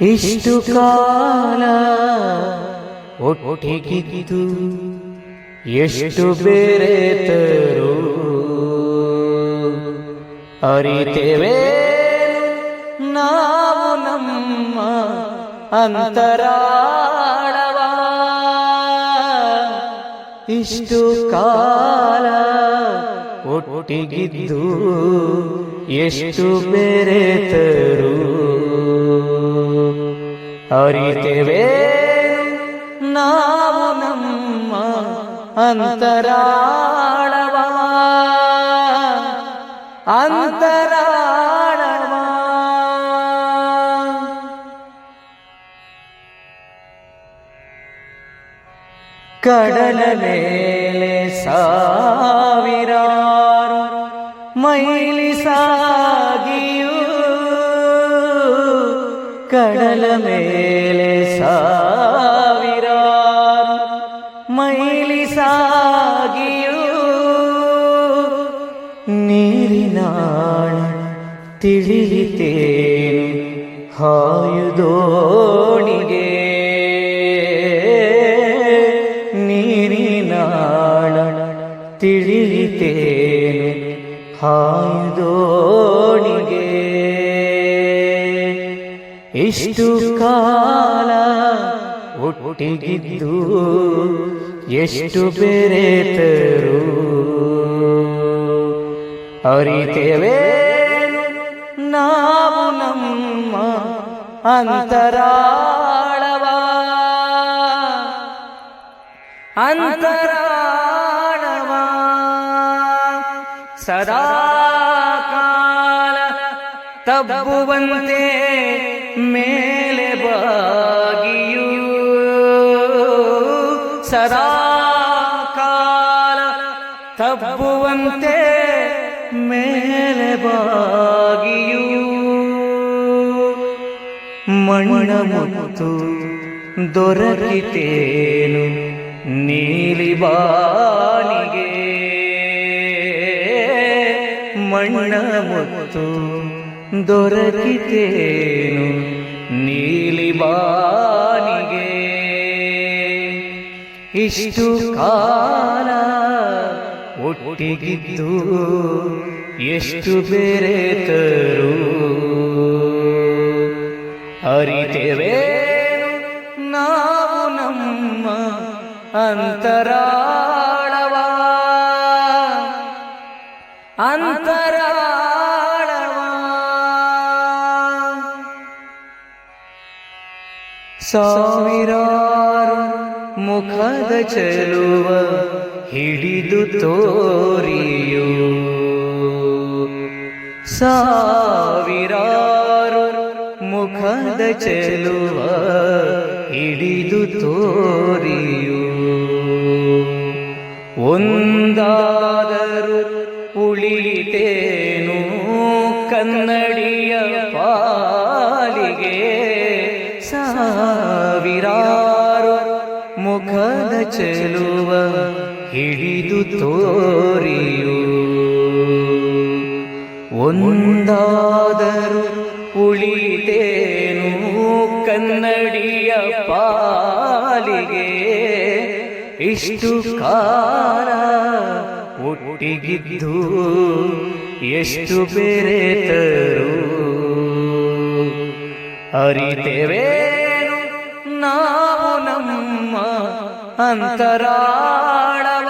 ಇಷ್ಟು ಕಾಲ ಒಟ್ಟಿಗಿದ್ದು ಎಷ್ಟು ಬೇರೆತರು ಅರಿತೇವೆ ನಾವು ನಮ್ಮ ಅಂತರಾಳವ. ಇಷ್ಟು ಕಾಲ ಒಟ್ಟಿಗಿದ್ದು ಎಷ್ಟು ಬೇರೆತರು ಅರಿತೇವೆ ನಾವು ನಮ್ಮ ಅಂತರಾಳವ ಅಂತರಾಳವ ಕಡಲ ಮೇಲೆ ಸಾವಿರಾರು ಮೈಲಿ ಸಾಗಿಯು ಕಡಲ ಮೇಲೆ ಸಾವಿರಾರು ಮೈಲಿ ಸಾಗಿಯು ನೀರಿನಾಳ ತಿಳಿತೇನು ಹಾಯುದೋಣಿಗೆ ನೀರಿನಾಳ ತಿಳಿತೇನು ಹಾಯುದೋಣಿಗೆ ಇಷ್ಟು ಕಾಲ ಒಟ್ಟಿಗಿದ್ದು ಎಷ್ಟು ಬೇರೆತರು? ಅರಿತೇವೆ ನಾವು ನಮ್ಮ ಅಂತರಾಳವ. ಅಂತರಾಳವ. ಸದಾ ತಬ್ಬುವಂತೆ ಮೇಲೆ ಬಾಗಿಯು ಸದಾ ಕಾಲ ತಬ್ಬುವಂತೆ ಮೇಲೆ ಬಾಗಿಯು ಮಣ್ಣ ಮತ್ತು ದೊರಕಿತೇನು ನೀಲಿ ಬಾಲಿಗೆ ಮಣ್ಣ ಮತ್ತು ದೊರಕಿತೇನು ನೀಲಿ ಬಾನಿಗೆ. ಇಷ್ಟು ಕಾಲ ಒಟ್ಟಿಗಿದ್ದು ಎಷ್ಟು ಬೇರೆ ತರು ಅರಿತೇವೆ ನಾವು ನಮ್ಮ ಅಂತರಾಳವ? ಅಂತರಾಳವ ಸಾವಿರಾರು ಮುಖದ ಚೆಲುವ ಹಿಡಿದು ತೋರಿಯು. ಸಾವಿರಾರು ಮುಖದ ಚೆಲುವ ಹಿಡಿದು ತೋರಿಯು. ಒಂದಾದರು ಉಳಿತೇನು ಕನ್ನಡಿಯ ಪಾಲಿಗೆ? ಚೆಲುವ ಹಿಡಿದು ತೋರಿಯು. ಒಂದಾದರೂ ಉಳಿತೇನು ಕನ್ನಡಿಯ ಪಾಲಿಗೆ? ಇಷ್ಟು ಕಾಲ ಒಟ್ಟಿಗಿದ್ದು ಎಷ್ಟು ಬೇರೆತರು ಅರಿತೇವೇನು? ನಾವು ನಮ್ಮ ಅಂತರಾಳವ?